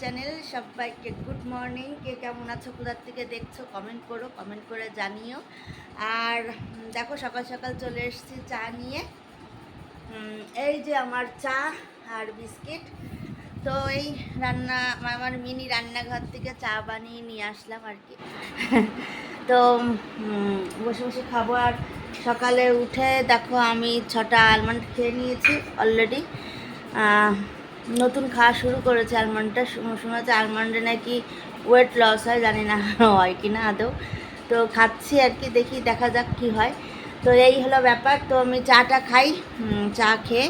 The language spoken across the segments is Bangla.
চ্যানেল সবাইকে গুড মর্নিং কে কেমন আছো কোথার থেকে দেখছ কমেন্ট করো কমেন্ট করে জানিও। আর দেখো, সকাল সকাল চলে এসেছি চা নিয়ে। এই যে আমার চা আর বিস্কিট। তো এই রান্না আমার মিনি রান্নাঘর থেকে চা বানিয়ে নিয়ে আসলাম আর কি। তো বসে বসে খাব। আর সকালে উঠে দেখো, আমি ছটা আলমন্ড খেয়ে নিয়েছি অলরেডি নতুন খাওয়া শুরু করেছে আলমন্ডটা। যাচ্ছে আলমন্ডে নাকি ওয়েট লস হয়, জানি না হয় কি না আদৌ। তো খাচ্ছি আর কি, দেখি, দেখা যাক কি হয়। তো এই হলো ব্যাপার, তো আমি চাটা খাই চা খেয়ে।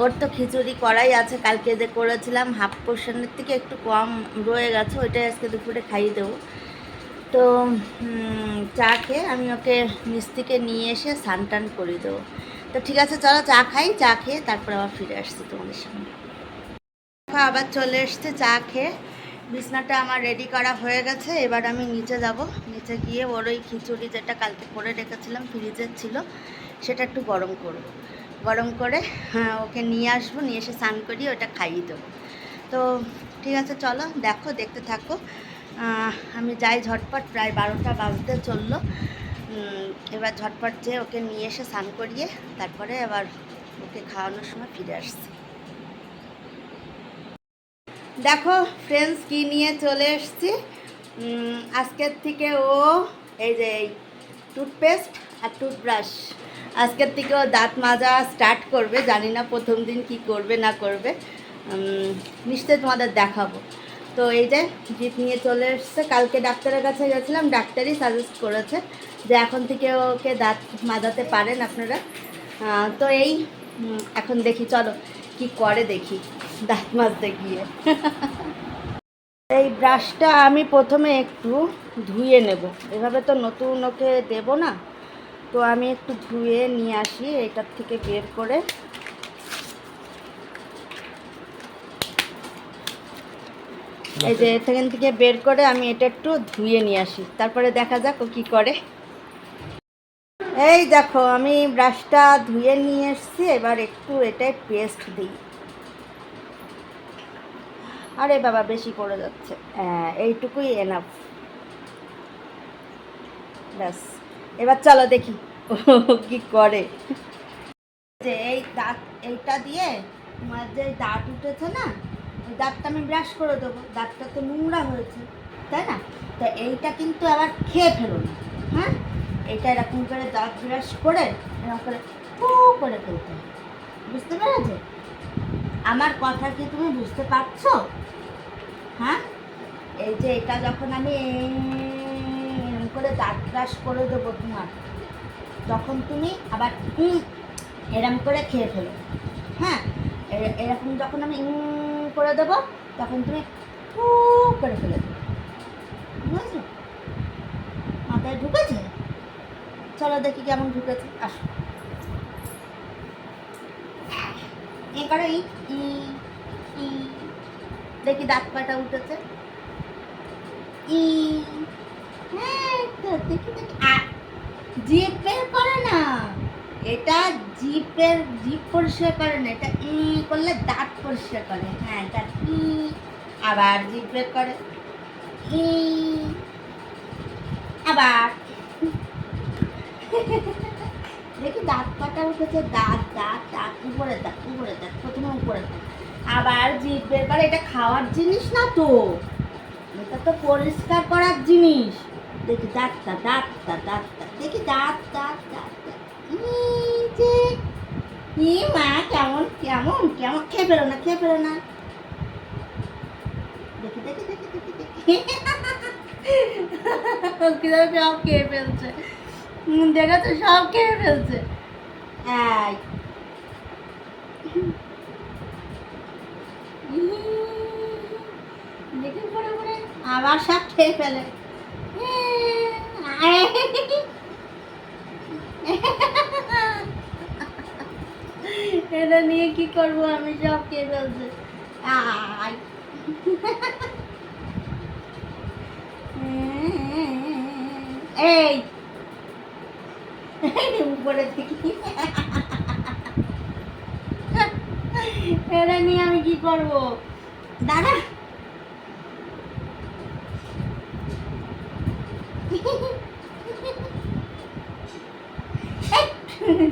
ওর তো খিচুড়ি করাই আছে, কালকে যে করেছিলাম হাফ পোর্শনের থেকে একটু কম রয়ে গেছে, ওইটাই আজকে দুপুরে খাইয়ে দেবো। তো চা খেয়ে আমি ওকে থেকে নিয়ে এসে স্নান টান করে দেবো। তো ঠিক আছে, চলো চা খাই, চা খেয়ে তারপর আবার ফিরে আসছি তোমাদের সামনে। দেখো, আবার চলে এসছে চা খেয়ে। বিছনাটা আমার রেডি করা হয়ে গেছে এবার আমি নিচে যাব। নিচে গিয়ে ওর ওই খিচুড়ি যেটা কালকে করে রেখেছিলাম ফ্রিজের ছিল সেটা একটু গরম করব। গরম করে হ্যাঁ, ওকে নিয়ে আসব নিয়ে এসে স্নান করিয়ে ওটা খাইয়ে দেবো। তো ঠিক আছে চলো দেখো দেখতে থাকো। আমি যাই ঝটপট প্রায় বারোটা বাজতে চলল। এবার ঝটপট যেয়ে ওকে নিয়ে এসে স্নান করিয়ে তারপরে আবার ওকে খাওয়ানোর সময় ফিরে আসছি। দেখো ফ্রেন্ডস কি নিয়ে চলে এসছি? আজকের থেকে ও এই যে এই টুথপেস্ট আর টুথব্রাশ আজকের থেকে ও দাঁত মাজা স্টার্ট করবে জানি না প্রথম দিন কি করবে না করবে। উম, নিশ্চয়ই তোমাদের দেখাবো। তো এই যে জিপ নিয়ে চলে এসছে কালকে ডাক্তারের কাছে গেছিলাম ডাক্তারই সাজেস্ট করেছে যে এখন থেকে ওকে দাঁত মাজাতে পারেন আপনারা। তো এই এখন দেখি চলো কি করে দেখি। দাঁত মাজতে গিয়ে। এই ব্রাশটা আমি প্রথমে একটু ধুয়ে নেব। এভাবে তো নতুন ওকে দেব না। তো আমি একটু ধুয়ে নিয়ে আসি এটার থেকে বের করে। এই যে এখান থেকে বের করে আমি এটা একটু ধুয়ে নিয়ে আসি। তারপরে দেখা যাক ও কী করে। এই দেখো, আমি ব্রাশটা ধুয়ে নিয়ে এসেছি। এবার একটু এটাই পেস্ট দিই। আরে বাবা, বেশি পড়ে যাচ্ছে। হ্যাঁ এইটুকুই এনাফ ব্যাস, এবার চলো দেখি কি করে। যে এই দাঁত, এইটা দিয়ে তোমার যে দাঁত উঠেছে না, ওই দাঁতটা আমি ব্রাশ করে দেবো। দাঁতটা তো নোংরা হয়েছে, তাই না? তো এইটা কিন্তু আবার খেয়ে ফেলো না। হ্যাঁ? এইটা এরকম করে দাঁত ব্রাশ করে এরকম করে ফু করে ফেলতে হবে বুঝতে পেরেছ? আমার কথা কি তুমি বুঝতে পারছ? হ্যাঁ? এই যে এটা যখন আমি করে দাঁত ব্রাশ করে দেবো তোমার, তখন তুমি আবার এরম করে খেয়ে ফেলো। হ্যাঁ? এরকম যখন আমি করে দেবো, তখন তুমি ফু করে ফেলে দেবে। বুঝেছ? মাথায় ঢুকেছে? চলো দেখি কেমন ঢুকেছে। আসো। এ করে ই ই ই দেখি দাঁত কাটা উঠেছে। ই হ্যাঁ দেখি দেখি। জিপ করে না। এটা জিপের, জিপ পরিষ্কার করে না, এটা ই করলে দাঁত পরিষ্কার করে। হ্যাঁ এটা ই, আবার জিপ করে। ই, আবার। দেখি দাঁত কাটা উঠেছে দাঁত দাঁত দাঁত, উপরে দাঁত উপরে দাঁত, প্রথমে উপরে দাঁত। আবার জিভ বের করে, এটা খাওয়ার জিনিস না তো? এটা তো পরিষ্কার করার জিনিস। দেখি দাঁতটা দাঁতটা দাঁতটা দেখি দাঁত দাঁত দাঁত। যে, ই মা, কেমন কেমন কেমন? খেয়ে ফেলো না, খেয়ে ফেলো না। দেখি দেখি দেখি দেখি দেখি। খেয়ে ফেলছে? দেখেছ সব খেয়ে ফেলছে। পরে পরে আবার সব খেয়ে ফেলে। এটা নিয়ে কি করব আমি সব খেয়ে ফেলছে। আয়। এই। উপরে এটা নিয়ে আমি কি করব? দাঁড়া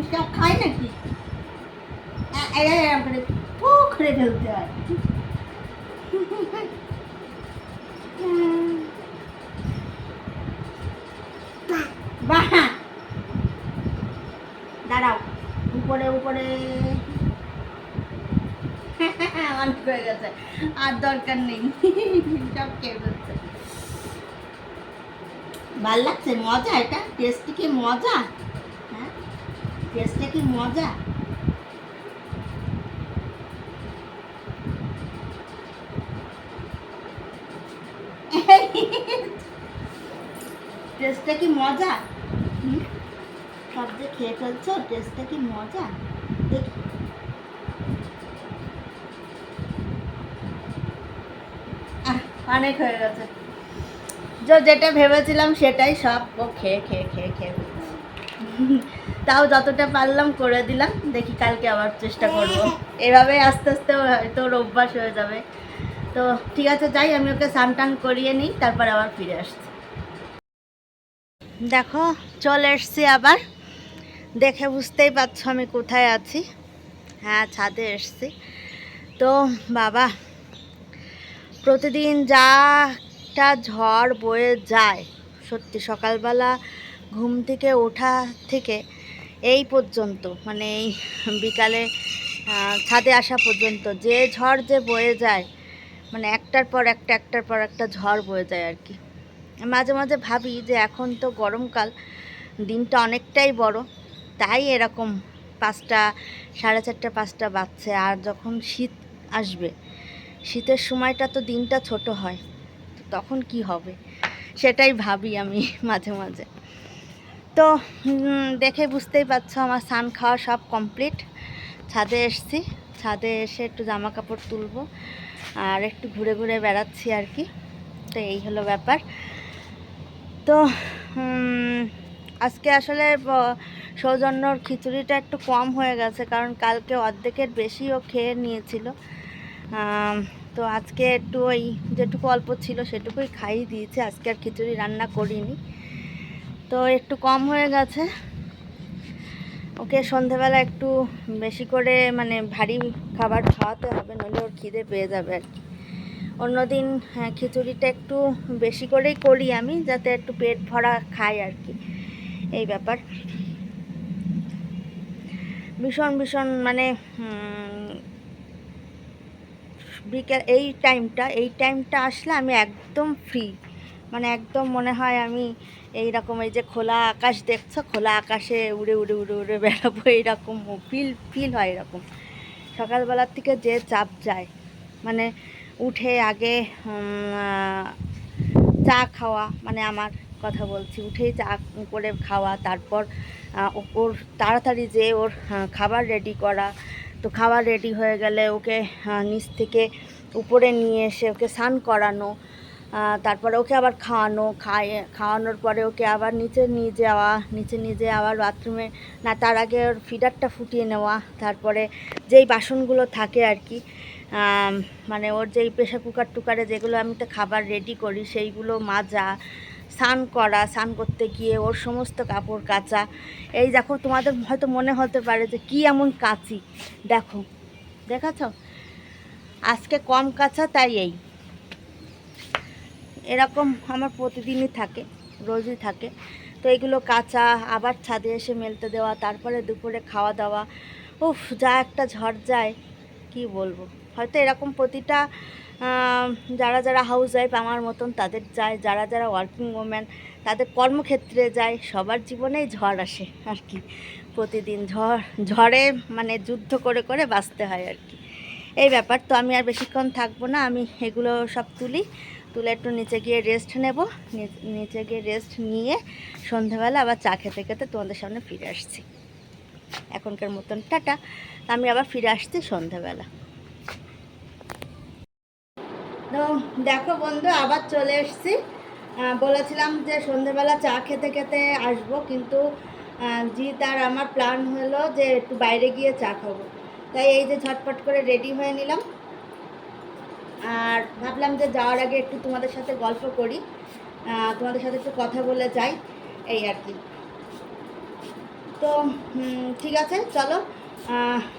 সব খায় নাকি এ- এ- এরম করে ফু করে ফেলতে হয় বাহ দাঁড়াও উপরে উপরে অনেক হয়ে গেছে আর দরকার নেই সব খেয়ে ফেলছে ভালো লাগছে? মজা এটা? টেস্টটি কি মজা? হ্যাঁ? টেস্টটা কি মজা? টেস্টটা কি মজা? সব যে খেয়ে ফেলছো টেস্টটা কি মজা? দেখি। অনেক হয়ে গেছে। যেটা ভেবেছিলাম সেটাই সব ও খেয়ে খেয়ে খেয়ে খেয়ে। তাও যতটা পারলাম করে দিলাম, দেখি কালকে আবার চেষ্টা করব। এভাবে আস্তে আস্তে ওর অভ্যাস হয়ে যাবে। তো ঠিক আছে, যাই, আমি ওকে স্নান টান করিয়ে নিই, তারপর আবার ফিরে আসছি। দেখো, চলে এসছি আবার। দেখে বুঝতেই পারছ আমি কোথায় আছি। হ্যাঁ ছাদে এসছি। তো বাবা প্রতিদিন যা একটা ঝড় বয়ে যায়, সত্যি সকালবেলা ঘুম থেকে ওঠা থেকে এই পর্যন্ত মানে এই বিকালে ছাদে আসা পর্যন্ত যে ঝড় যে বয়ে যায় মানে একটার পর একটা, একটার পর একটা ঝড় বয়ে যায় আর কি। মাঝে মাঝে ভাবি যে এখন তো গরমকাল, দিনটা অনেকটাই বড়, তাই এরকম পাঁচটা, সাড়ে চারটা, পাঁচটা বাজছে, আর যখন শীত আসবে শীতের সময়টা তো দিনটা ছোট হয়, তো তখন কি হবে? সেটাই ভাবি আমি মাঝে মাঝে। তো দেখে বুঝতেই পারছ আমার স্নান খাওয়া সব কমপ্লিট ছাদে এসছি, ছাদে এসে একটু জামা কাপড় তুলবো আর একটু ঘুরে ঘুরে বেড়াচ্ছি আর কি। তো এই হলো ব্যাপার। তো আজকে আসলে সৌজন্যর খিচুড়িটা একটু কম হয়ে গেছে, কারণ কালকে অর্ধেকের বেশিও খেয়ে নিয়েছিল। তো আজকে একটু ওই যেটুকু অল্প ছিল সেটুকুই খাইয়ে দিয়েছে। আজকে আর খিচুড়ি রান্না করিনি। তো একটু কম হয়ে গেছে। ওকে সন্ধেবেলা একটু বেশি করে মানে ভারী খাবার খাওয়াতে হবে নইলে ওর খিদে পেয়ে যাবে আর কি। অন্যদিন হ্যাঁ, খিচুড়িটা একটু বেশি করেই করি আমি যাতে একটু পেট ভরা খাই আর কি। এই ব্যাপার। ভীষণ ভীষণ মানে বিকেল, এই টাইমটা এই টাইমটা আসলে আমি একদম ফ্রি মানে একদম মনে হয় আমি এই রকম এই যে খোলা আকাশ দেখছ, খোলা আকাশে উড়ে উড়ে উড়ে উড়ে বেড়াবো, এইরকম ফিল ফিল হয় এরকম। সকালবেলার থেকে যে চাপ যায় মানে উঠে আগে চা খাওয়া মানে আমার কথা বলছি, উঠেই চা করে খাওয়া, তারপর ওর তাড়াতাড়ি যে ওর খাবার রেডি করা তো খাবার রেডি হয়ে গেলে ওকে নিচ থেকে উপরে নিয়ে এসে ওকে স্নান করানো তারপরে ওকে আবার খাওয়ানো, খাইয়ে, খাওয়ানোর পরে ওকে আবার নিচে নিয়ে যাওয়া, নিচে নিয়ে যেয়ে আবার বাথরুমে না, তার আগে ওর ফিডারটা ফুটিয়ে নেওয়া, তারপরে যেই বাসনগুলো থাকে আর কি মানে ওর যেই প্রেশার কুকার টুকারে যেগুলো আমি তো খাবার রেডি করি, সেইগুলো মাজা স্নান করা, স্নান করতে গিয়ে ওর সমস্ত কাপড় কাচা। এই দেখো, তোমাদের হয়তো মনে হতে পারে যে কি এমন কাচি। দেখো দেখাছ আজকে কম কাঁচা, তাই এই। এরকম আমার প্রতিদিনই থাকে, রোজই থাকে। তো এগুলো কাঁচা, আবার ছাদে এসে মেলতে দেওয়া, তারপরে দুপুরে খাওয়া দাওয়া। উফ, যা একটা ঝড় যায়, কি বলব? হয়তো এরকম প্রতিটা যারা যারা হাউস ওয়াইফ আমার মতন, তাদের যায়, যারা যারা ওয়ার্কিং ওম্যান তাদের কর্মক্ষেত্রে যায়, সবার জীবনেই ঝড় আসে আর কি। প্রতিদিন ঝড়, ঝড়ে মানে যুদ্ধ করে করে বাঁচতে হয় আর কি। এই ব্যাপার, তো আমি আর বেশিক্ষণ থাকব না, আমি এগুলো সব তুলি, তুলে একটু নিচে গিয়ে রেস্ট নেব, নিচে গিয়ে রেস্ট নিয়ে সন্ধেবেলা আবার চা খেতে খেতে তোমাদের সামনে ফিরে আসছি। এখনকার মতন, টাটা। আমি আবার ফিরে আসছি সন্ধেবেলা। তো দেখো বন্ধু, আবার চলে এসেছি। বলেছিলাম যে সন্ধেবেলা চা খেতে খেতে আসব, কিন্তু জি তার আমার প্ল্যান হলো যে একটু বাইরে গিয়ে চা খাব। তাই এই যে ঝটপট করে রেডি হয়ে নিলাম। আর ভাবলাম যে যাওয়ার আগে একটু তোমাদের সাথে গল্প করি। তোমাদের সাথে একটু কথা বলে যাই, এই আর কি। তো ঠিক আছে, চলো।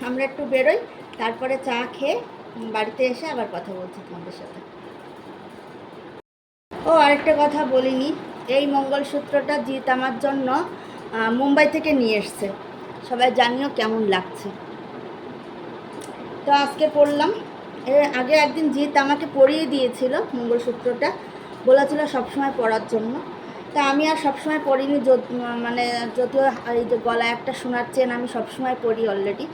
আমরা একটু বেরোই, তারপরে চা খেয়ে বাড়িতে এসে আবার কথা বলছি তোমাদের সাথে। ও, আরেকটা কথা বলিনি। এই মঙ্গলসূত্রটা জিৎ আমার জন্য মুম্বাই থেকে নিয়ে এসছে। সবাই জানিও কেমন লাগছে। তো আজকে পড়লাম। এর আগে একদিন জিৎ আমাকে পরিয়ে দিয়েছিল মঙ্গলসূত্রটা। বলেছিল সবসময় পড়ার জন্য। তা আমি আর সবসময় যদ- মানে যদিও এই যে গলায় একটা সোনার চেন আমি সবসময় পরি অলরেডি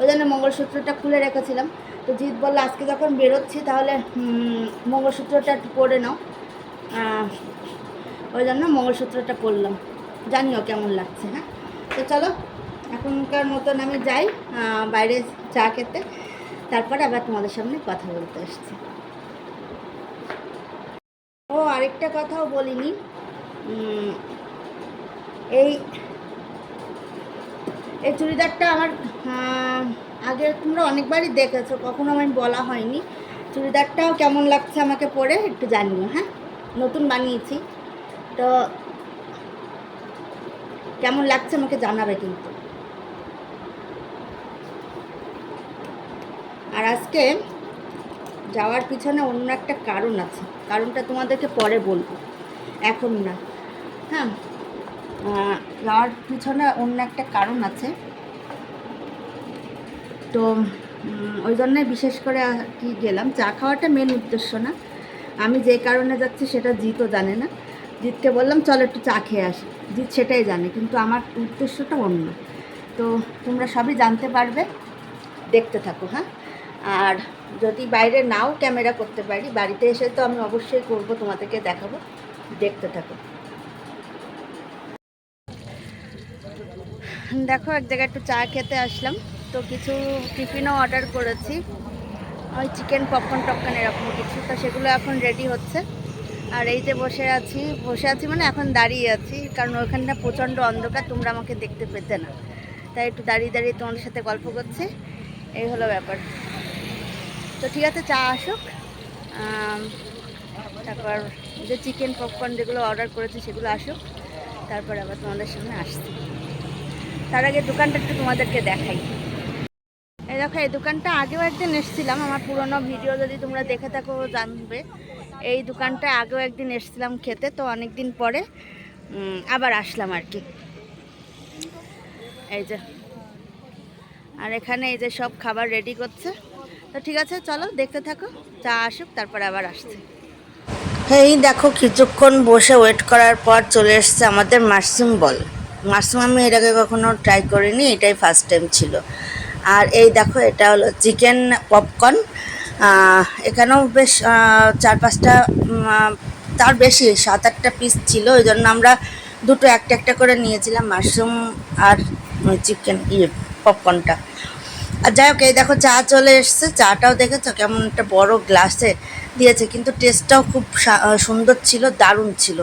ওই জন্য মঙ্গলসূত্রটা খুলে রেখেছিলাম। তো জিৎ বলল, আজকে যখন বেরোচ্ছি তাহলে মঙ্গলসূত্রটা একটু পরে নাও। ওই জন্য মঙ্গলসূত্রটা পরলাম জানিও কেমন লাগছে হ্যাঁ? তো চলো, এখনকার মতন আমি যাই বাইরে চা খেতে। তারপরে আবার তোমাদের সামনে কথা বলতে আসছি। ও, আরেকটা কথাও বলিনি। এই এই চুড়িদারটা আমার আগে তোমরা অনেকবারই দেখেছ, কখনো আমি বলা হয়নি। চুড়িদারটাও কেমন লাগছে আমাকে পরে একটু জানিও হ্যাঁ? নতুন বানিয়েছি। তো কেমন লাগছে আমাকে জানাবে কিন্তু। আর আজকে যাওয়ার পিছনে অন্য একটা কারণ আছে, কারণটা তোমাদেরকে পরে বলব। এখন না। হ্যাঁ যাওয়ার পিছনে অন্য একটা কারণ আছে। তো ওই জন্যে বিশেষ করে কি গেলাম। চা খাওয়াটা মেন উদ্দেশ্য না। আমি যে কারণে যাচ্ছি সেটা জিতও জানে না। জিতকে বললাম, চল একটু চা খেয়ে আসি। জিত সেটাই জানে, কিন্তু আমার উদ্দেশ্যটা অন্য। তো, তোমরা সবই জানতে পারবে। দেখতে থাকো হ্যাঁ? আর যদি বাইরে নাও ক্যামেরা করতে পারি, বাড়িতে এসে তো আমি অবশ্যই করব, তোমাদেরকে দেখাবো। দেখতে থাকো। দেখো, এক জায়গায় একটু চা খেতে আসলাম। তো কিছু টিফিনও অর্ডার করেছি। ওই চিকেন পপকর্ন টপকর্ন এরকম কিছু। তো সেগুলো এখন রেডি হচ্ছে। আর এই যে বসে আছি বসে আছি মানে এখন দাঁড়িয়ে আছি। কারণ ওখানটা প্রচণ্ড অন্ধকার, তোমরা আমাকে দেখতে পেতে না। তাই একটু দাঁড়িয়ে দাঁড়িয়ে তোমাদের সাথে গল্প করছি। এই হলো ব্যাপার। তো ঠিক আছে, চা আসুক। তারপর যে চিকেন পপকর্ন যেগুলো অর্ডার করেছি, সেগুলো আসুক। তারপর আবার তোমাদের সামনে আসছি। তার আগে দোকানটা একটু তোমাদেরকে দেখাই। এই দেখো, এই দোকানটা আগেও একদিন এসেছিলাম, আমার পুরনো ভিডিও যদি তোমরা দেখে থাকো জানবে। এই দোকানটা আগেও একদিন এসেছিলাম খেতে, তো অনেক দিন পরে আবার আসলাম আর কি। এই যে, আর এখানে এই যে সব খাবার রেডি করছে। তো ঠিক আছে, চলো দেখতে থাকো চা আসুক, তারপরে আবার আসছে। এই দেখো, কিছুক্ষণ বসে ওয়েট করার পর চলে এসছে আমাদের মাশরুম বল। মাশরুম আমি এর আগে কখনো ট্রাই করিনি, এটাই ফার্স্ট টাইম ছিল। আর এই দেখো, এটা হলো চিকেন পপকর্ন এখানেও বেশ চার পাঁচটা তার বেশি, সাত আটটা পিস ছিল। ওই জন্য আমরা দুটো একটা একটা করে নিয়েছিলাম মাশরুম আর চিকেন ইয়ে পপকর্নটা আর যাই হোক, এই দেখো, চা চলে এসছে। চাটাও দেখেছ? কেমন একটা বড় গ্লাসে দিয়েছে, কিন্তু টেস্টটাও খুব সুন্দর ছিল, দারুণ ছিল।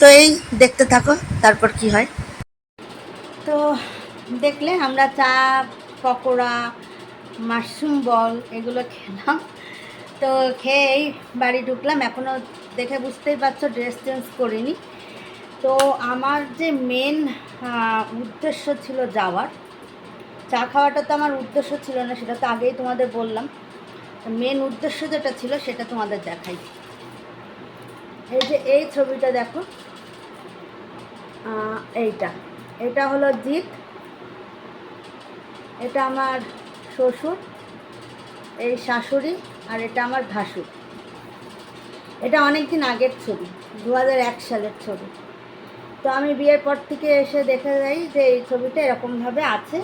তো এই দেখতে থাকো, তারপর কি হয়? তো দেখলে আমরা চা, পকোড়া, মাশরুম বল এগুলো খেলাম। তো খেয়েই বাড়ি ঢুকলাম এখনও দেখে বুঝতেই পারছ, ড্রেস চেঞ্জ করিনি। তো আমার যে মেন উদ্দেশ্য ছিল যাওয়ার, চা খাওয়াটা তো আমার উদ্দেশ্য ছিল না, সেটা তো আগেই তোমাদের বললাম। মেন উদ্দেশ্য যেটা ছিল, সেটা তোমাদের দেখাই। এই যে এই ছবিটা দেখো এইটা। এটা হলো জিৎ এটা আমার শ্বশুর এই শাশুড়ি আর এটা আমার ভাসুর। এটা অনেক দিন আগের ছবি দু সালের ছবি। তো আমি বিয়ের পর থেকে এসে দেখে যাই যে এই ছবিটা এরকমভাবে আছে।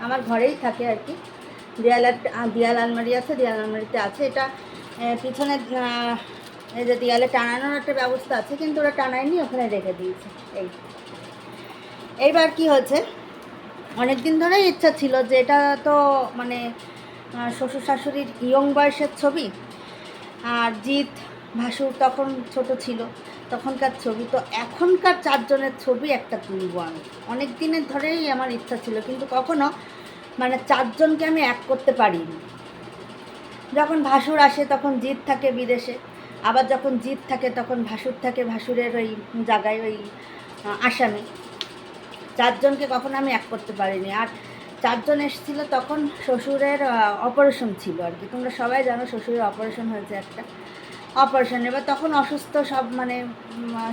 আমার ঘরেই থাকে আর কি। দেয়াল দেয়াল আলমারি আছে দেয়াল আলমারিতে আছে। এটা আহ, পিছনে আহ, এই যে দেয়ালে টানানোর একটা ব্যবস্থা আছে, কিন্তু ওরা টানায়নি, ওখানে রেখে দিয়েছে। এই। এইবার কি হয়েছে? অনেক দিন ধরেই ইচ্ছা ছিল যে এটা তো মানে শ্বশুর শাশুড়ির ইয়ং বয়সের ছবি, আর জিৎ, ভাসুর তখন ছোট ছিল, তখনকার ছবি। তো এখনকার চারজনের ছবি একটা তুলব আমি। অনেক দিনের ধরেই আমার ইচ্ছা ছিল, কিন্তু কখনো মানে চারজনকে আমি এক করতে পারিনি। যখন ভাসুর আসে, তখন জিৎ থাকে বিদেশে। আবার যখন জিত থাকে, তখন ভাসুর থাকে, ভাসুরের ওই জায়গায় ওই আসামি। চারজনকে কখনো আমি এক করতে পারিনি। আর চারজন এসেছিল তখন শ্বশুরের অপারেশন ছিল আর কি। তোমরা সবাই জানো শ্বশুরের অপারেশন হয়েছে একটা। অপারেশন। এবার তখন অসুস্থ সব মানে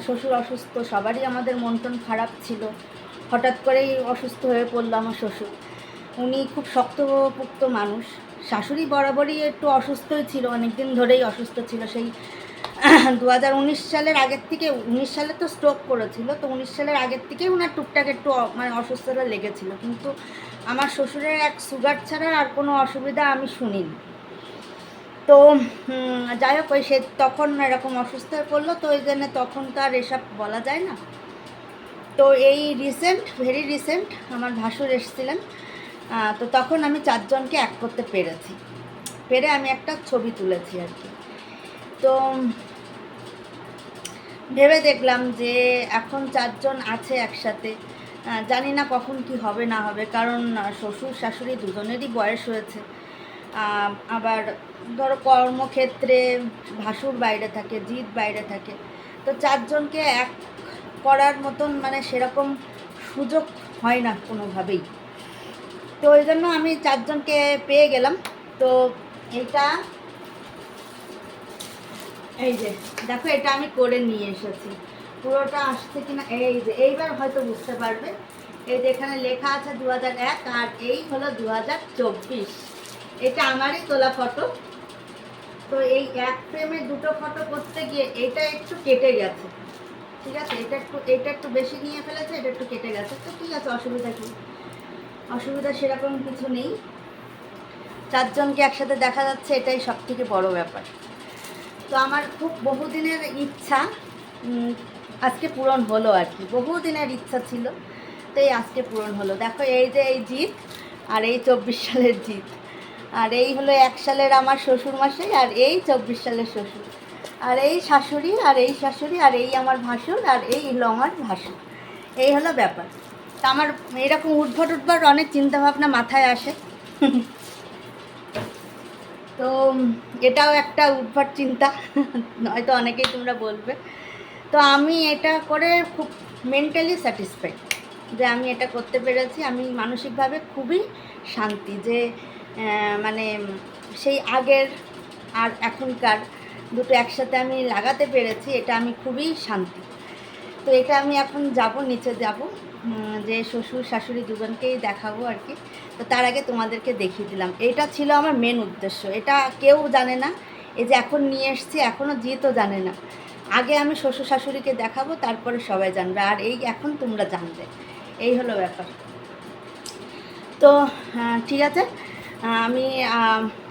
শ্বশুর অসুস্থ, সবারই আমাদের মন টন খারাপ ছিল। হঠাৎ করেই অসুস্থ হয়ে পড়ল আমার শ্বশুর। উনি খুব শক্তপোক্ত মানুষ। শাশুড়ি বরাবরই একটু অসুস্থই ছিল অনেক দিন ধরেই অসুস্থ ছিল। সেই দু হাজার উনিশ সালের আগের থেকে, উনিশ সালে তো স্ট্রোক করেছিল, তো উনিশ সালের আগের থেকেই ওনার টুকটাক একটু মানে অসুস্থতা লেগেছিল। কিন্তু আমার শ্বশুরের এক সুগার ছাড়া আর কোনো অসুবিধা আমি শুনিনি। তো যাই হোক, ওই সে তখন এরকম অসুস্থ হয়ে পড়ল, তো ওই জন্য তখন তো আর এসব বলা যায় না। তো এই রিসেন্ট ভেরি রিসেন্ট আমার ভাসুর এসেছিলেন। তো তখন আমি চারজনকে এক করতে পেরেছি। পেরে আমি একটা ছবি তুলেছি আর কি। তো ভেবে দেখলাম যে এখন চারজন আছে একসাথে। জানি না কখন কি হবে, না হবে, কারণ শ্বশুর শাশুড়ি দুজনেরই বয়স হয়েছে। আবার ধরো কর্মক্ষেত্রে ভাসুর বাইরে থাকে, জিৎ বাইরে থাকে। তো চারজনকে এক করার মতন মানে সেরকম সুযোগ হয় না কোনোভাবেই। তো ওই জন্য আমি চারজনকে পেয়ে গেলাম। তো এটা এই যে, দেখো এটা আমি করে নিয়ে এসেছি। পুরোটা আসছে কিনা, এই যে, এইবার হয়তো বুঝতে পারবে। এই যে এখানে লেখা আছে দু আর এই হলো দু এটা আমারই তোলা ফটো। তো এই এক ফ্রেমে দুটো ফটো করতে গিয়ে এটা একটু কেটে গেছে। ঠিক আছে? এটা একটু এটা একটু বেশি নিয়ে ফেলেছে, এটা একটু কেটে গেছে। তো ঠিক আছে, অসুবিধা কি? অসুবিধা সেরকম কিছু নেই। চারজনকে একসাথে দেখা যাচ্ছে, এটাই সব থেকে বড়ো ব্যাপার। তো আমার খুব বহুদিনের ইচ্ছা আজকে পূরণ হলো আর কি। বহুদিনের ইচ্ছা ছিল, তো এই আজকে পূরণ হলো। দেখো, এই যে এই জিত আর এই চব্বিশ সালের জিত। আর এই হলো এক সালের আমার শ্বশুর মাসে আর এই চব্বিশ সালের শ্বশুর। আর এই শাশুড়ি, আর এই শাশুড়ি, আর এই আমার ভাসুর, আর এই হলো আমার ভাসুর। এই হলো ব্যাপার। তা আমার এরকম উদ্ভট উদ্ভট অনেক চিন্তাভাবনা মাথায় আসে। তো এটাও একটা উদ্ভট চিন্তা, নয়তো অনেকেই তোমরা বলবে। তো আমি এটা করে খুব মেন্টালি স্যাটিসফাইড যে আমি এটা করতে পেরেছি। আমি মানসিকভাবে খুবই শান্তি যে মানে সেই আগের আর এখনকার দুটো একসাথে আমি লাগাতে পেরেছি, এটা আমি খুবই শান্তি। তো এটা আমি এখন যাব, নিচে যাব। যে শ্বশুর শাশুড়ি দুজনকেই দেখাবো আর কি। তো তার আগে তোমাদেরকে দেখিয়ে দিলাম। এটা ছিল আমার মেন উদ্দেশ্য। এটা কেউ জানে না। এই যে এখন নিয়ে এসছি এখনও জিতও জানে না। আগে আমি শ্বশুর শাশুড়িকে দেখাবো, তারপরে সবাই জানবে। আর এই এখন তোমরা জানবে। এই হলো ব্যাপার। তো ঠিক আছে। আমি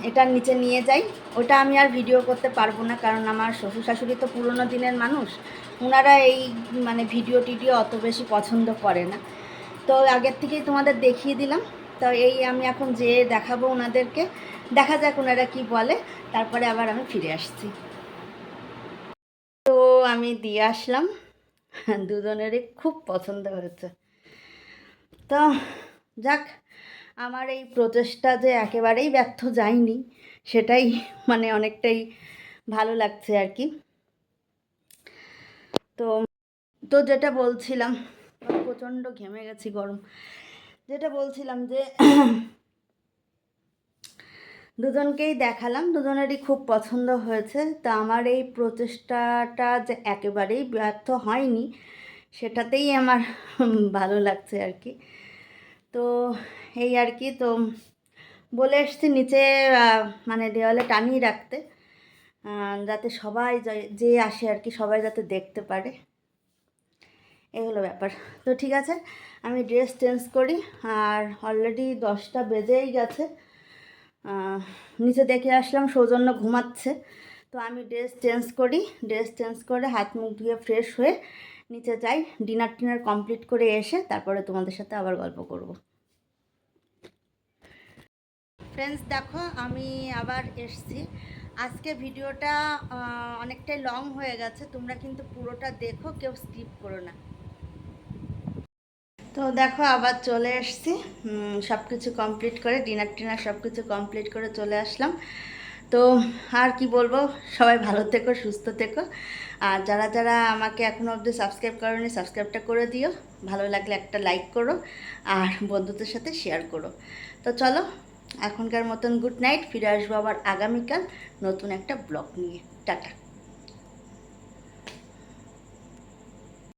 এটা নিচে নিয়ে যাই। ওটা আমি আর ভিডিও করতে পারব না, কারণ আমার শ্বশুর শাশুড়ি তো পুরোনো দিনের মানুষ। ওনারা এই মানে ভিডিও টিডিও অত বেশি পছন্দ করে না। তো আগের থেকেই তোমাদের দেখিয়ে দিলাম। তো এই আমি এখন যেয়ে দেখাবো ওনাদেরকে। দেখা যাক ওনারা কি বলে। তারপরে আবার আমি ফিরে আসছি। তো আমি দিয়ে আসলাম। দুজনেরই খুব পছন্দ হয়েছে। তো যাক, আমার এই প্রচেষ্টা যে একেবারেই ব্যর্থ যায়নি, সেটাই মানে অনেকটাই ভালো লাগছে আর কি। তো তো যেটা বলছিলাম প্রচণ্ড ঘেমে গেছি গরম। যেটা বলছিলাম যে দুজনকেই দেখালাম, দুজনেরই খুব পছন্দ হয়েছে। তা আমার এই প্রচেষ্টাটা যে একেবারেই ব্যর্থ হয়নি, সেটাতেই আমার ভালো লাগছে আর কি। তো এই আর কি, তো বলে এসছি নিচে মানে দেওয়ালে টানিয়ে রাখতে। যাতে সবাই যে- আসে আর কি, সবাই যাতে দেখতে পারে। এই হলো ব্যাপার। তো ঠিক আছে, আমি ড্রেস চেঞ্জ করি, আর অলরেডি দশটা বেজেই গেছে। নিচে দেখে আসলাম সৌজন্য ঘুমাচ্ছে। তো আমি ড্রেস চেঞ্জ করি, ড্রেস চেঞ্জ করে হাত মুখ ধুয়ে ফ্রেশ হয়ে নিচে যাই ডিনার টিনার কমপ্লিট করে এসে তারপরে তোমাদের সাথে আবার গল্প করব। ফ্রেন্ডস দেখো, আমি আবার এসছি। আজকে ভিডিওটা অনেকটাই লং হয়ে গেছে, তোমরা কিন্তু পুরোটা দেখো, কেউ স্কিপ করো না। তো দেখো, আবার চলে এসছি। সব কিছু কমপ্লিট করে ডিনার টিনার সব কিছু কমপ্লিট করে চলে আসলাম। তো আর কি বলব, সবাই ভালো থেকো, সুস্থ থেকো। আর যারা যারা আমাকে এখনও অবধি সাবস্ক্রাইব করেনি সাবস্ক্রাইবটা করে দিও। ভালো লাগলে একটা লাইক করো, আর বন্ধুদের সাথে শেয়ার করো। তো চলো এখনকার মতন গুড নাইট ফিরে আসব আবার আগামীকাল নতুন একটা ব্লগ নিয়ে। টাটা।